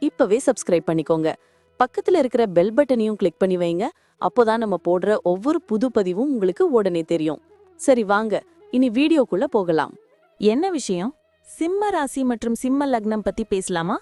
இப்பவே சப்ஸ்கிரைப் பண்ணிக்கோங்க. பக்கத்துல இருக்கிற பெல் பட்டனையும் கிளிக் பண்ணி வைங்க. அப்போதான் நம்ம போடுற ஒவ்வொரு புது பதிவும் உங்களுக்கு உடனே தெரியும். சரி வாங்க. இனி வீடியோக்குள்ள போகலாம். என்ன விஷயம்? சிம்ம ராசி மற்றும் சிம்ம லக்னம் பத்தி பேசலாமா?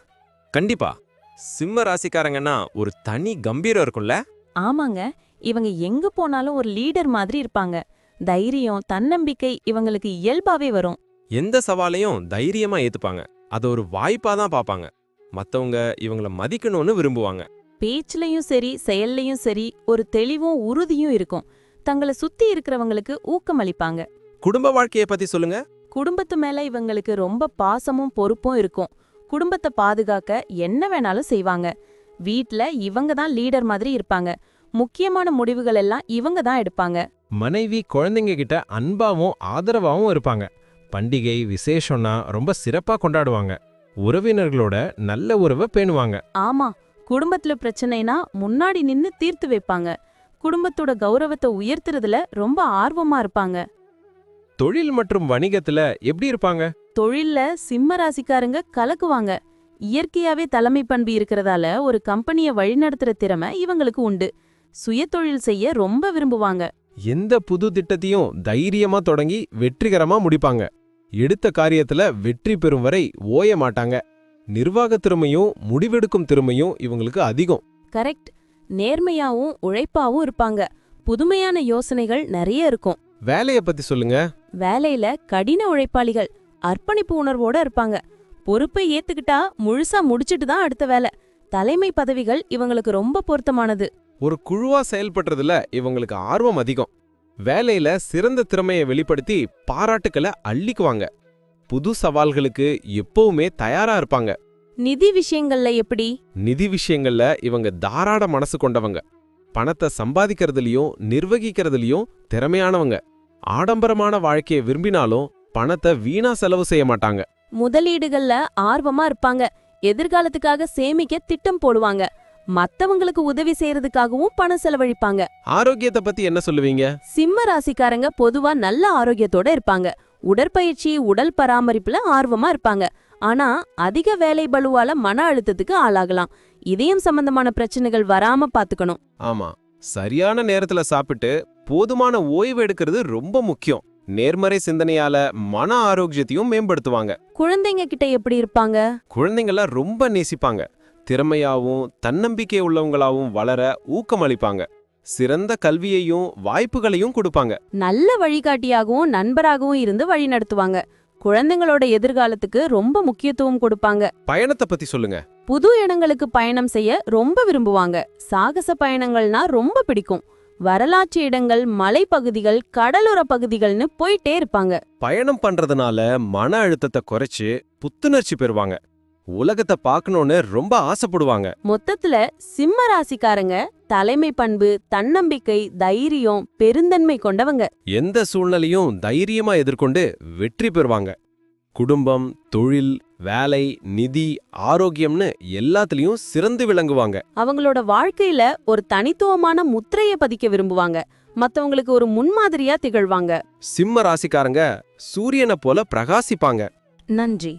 கண்டிப்பா. சிம்ம ராசிக்காரங்கன்னா ஒரு தனி கம்பீரம் இருக்கும்ல? ஆமாங்க. இவங்க எங்க போனாலும் ஒரு லீடர் மாதிரி இருப்பாங்க. தைரியம் தன்னம்பிக்கை இவங்களுக்கு இயல்பாவே வரும். எந்த சவாலையும் தைரியமா ஏத்துப்பாங்க. அத ஒரு வாய்ப்பா தான் பாப்பாங்க மத்தவங்க இவங்கள மதிக்கணும்னு விரும்புவாங்க. பேச்சுலயும் சரி செயல்லையும் சரி ஒரு தெளிவும் உறுதியும் இருக்கும். தங்களை சுத்தி இருக்கிறவங்களுக்கு ஊக்கமளிப்பாங்க குடும்ப வாழ்க்கைய பத்தி சொல்லுங்க. குடும்பத்து மேல இவங்களுக்கு ரொம்ப பாசமும் பொறுப்பும் இருக்கும். குடும்பத்தை பாதுகாக்க என்ன வேணாலும் செய்வாங்க. வீட்ல இவங்க தான் லீடர் மாதிரி இருப்பாங்க. முக்கியமான முடிவுகள் எல்லாம் இவங்க தான் எடுப்பாங்க. மனைவி குழந்தைங்க கிட்ட அன்பாவும் ஆதரவாவும் இருப்பாங்க. பண்டிகை விசேஷம்னா ரொம்ப சிறப்பா கொண்டாடுவாங்க. உறவினர்களோட நல்ல உறவை பேணுவாங்க. ஆமா குடும்பத்துல பிரச்சனைனா முன்னாடி நின்னு தீர்த்து வைப்பாங்க. குடும்பத்தோட கௌரவத்தை உயர்த்துறதுல ரொம்ப ஆர்வமா இருப்பாங்க. தொழில் மற்றும் வணிகத்துல எப்படி இருப்பாங்க? தொழில்ல சிம்ம ராசிக்காரங்க கலக்குவாங்க. இயற்கையாவே தலைமை பண்பு இருக்கிறதால ஒரு கம்பெனிய வழிநடத்துற திறமை இவங்களுக்கு உண்டு. சுயதொழில் செய்ய ரொம்ப விரும்புவாங்க. எந்த புது திட்டத்தையும் தைரியமா தொடங்கி வெற்றிகரமா முடிப்பாங்க. எடுத்த காரியத்துல வெற்றி பெறும் வரை ஓய மாட்டாங்க. நிர்வாக திறமையும் முடிவெடுக்கும் திறமையும் இவங்களுக்கு அதிகம். கரெக்ட். நேர்மையாவும் உழைப்பாவும் இருப்பாங்க. புதுமையான யோசனைகள் நிறைய இருக்கும். வேலைய பத்தி சொல்லுங்க. வேலையில கடின உழைப்பாளிகள் அர்ப்பணிப்பு உணர்வோட இருப்பாங்க. பொறுப்பை ஏத்துக்கிட்டா முழுசா முடிச்சிட்டு தான் அடுத்த வேலை. தலைமை பதவிகள் இவங்களுக்கு ரொம்ப பொருத்தமானது. ஒரு குழுவா செயல்படுறதுல இவங்களுக்கு ஆர்வம் அதிகம். வேலையில சிறந்த திறமையை வெளிப்படுத்தி பாராட்டுக்களை அள்ளிக்குவாங்க. புது சவால்களுக்கு எப்பவுமே தயாரா இருப்பாங்க. நிதி விஷயங்கள்ல எப்படி? நிதி விஷயங்கள்ல இவங்க தாராட மனசு கொண்டவங்க. பணத்தை சம்பாதிக்கிறதுலயும் நிர்வகிக்கிறதுலயும் திறமையானவங்க. ஆடம்பரமான வாழ்க்கையை விரும்பினாலும் பணத்தை வீணா செலவு செய்ய மாட்டாங்க. முதலீடுகள்ல ஆர்வமா இருப்பாங்க. எதிர்காலத்துக்காக சேமிக்க திட்டம் போடுவாங்க. மத்தவங்களுக்கு உதவி செய்யறதுக்காகவும் பணம் செலவழிப்பாங்க. ஆரோக்கியத்தை பத்தி என்ன சொல்லுவீங்க? சிம்ம ராசிக்காரங்க பொதுவா நல்ல ஆரோக்கியத்தோட இருப்பாங்க. உடற்பயிற்சி உடல் பராமரிப்புல ஆர்வமா இருப்பாங்க. ஆனா அதிக வேலை பளுவால மன அழுத்தத்துக்கு ஆளாகலாம். இதயம் சம்பந்தமான பிரச்சனைகள் வராம பாத்துக்கணும். ஆமா. சரியான நேரத்துல சாப்பிட்டு போதுமான ஓய்வு எடுக்கிறது ரொம்ப முக்கியம். நேர்மறை சிந்தனையால மன ஆரோக்கியத்தையும் மேம்படுத்துவாங்க. குழந்தைங்க கிட்ட எப்படி இருப்பாங்க? குழந்தைங்கள ரொம்ப நேசிப்பாங்க. திறமையாவும் தன்னம்பிக்கை உள்ளவங்களாவும் வளர ஊக்கமளிப்பாங்க சிறந்த கல்வியையும் வாய்ப்புகளையும் கொடுப்பாங்க. நல்ல வழிகாட்டியாகவும் நண்பராகவும் இருந்து வழி நடத்துவாங்க. குழந்தைங்களோட எதிர்காலத்துக்கு ரொம்ப முக்கியத்துவம் கொடுப்பாங்க. பயணத்தை பத்தி சொல்லுங்க. புது இடங்களுக்கு பயணம் செய்ய ரொம்ப விரும்புவாங்க. சாகச பயணங்கள்னா ரொம்ப பிடிக்கும். வரலாற்று இடங்கள் மலைப்பகுதிகள் கடலோர பகுதிகள்னு போயிட்டே இருப்பாங்க. பயணம் பண்றதுனால மன அழுத்தத்தை குறைச்சு புத்துணர்ச்சி பெறுவாங்க. உலகத்தை பார்க்கணும்னு ரொம்ப ஆசைப்படுவாங்க. மொத்தத்துல சிம்ம ராசிக்காரங்க தலைமை பண்பு தன்னம்பிக்கை தைரியம் பெருந்தன்மை கொண்டவங்க. எந்த சூழ்நிலையும் தைரியமா எதிர்கொண்டு வெற்றி பெறுவாங்க. குடும்பம் தொழில் வேலை நிதி ஆரோக்கியம்னு எல்லாத்துலயும் சிறந்து விளங்குவாங்க. அவங்களோட வாழ்க்கையில ஒரு தனித்துவமான முத்திரைய பதிக்க விரும்புவாங்க. மத்தவங்களுக்கு ஒரு முன்மாதிரியா திகழ்வாங்க. சிம்ம ராசிக்காரங்க சூரியனை போல பிரகாசிப்பாங்க. நன்றி.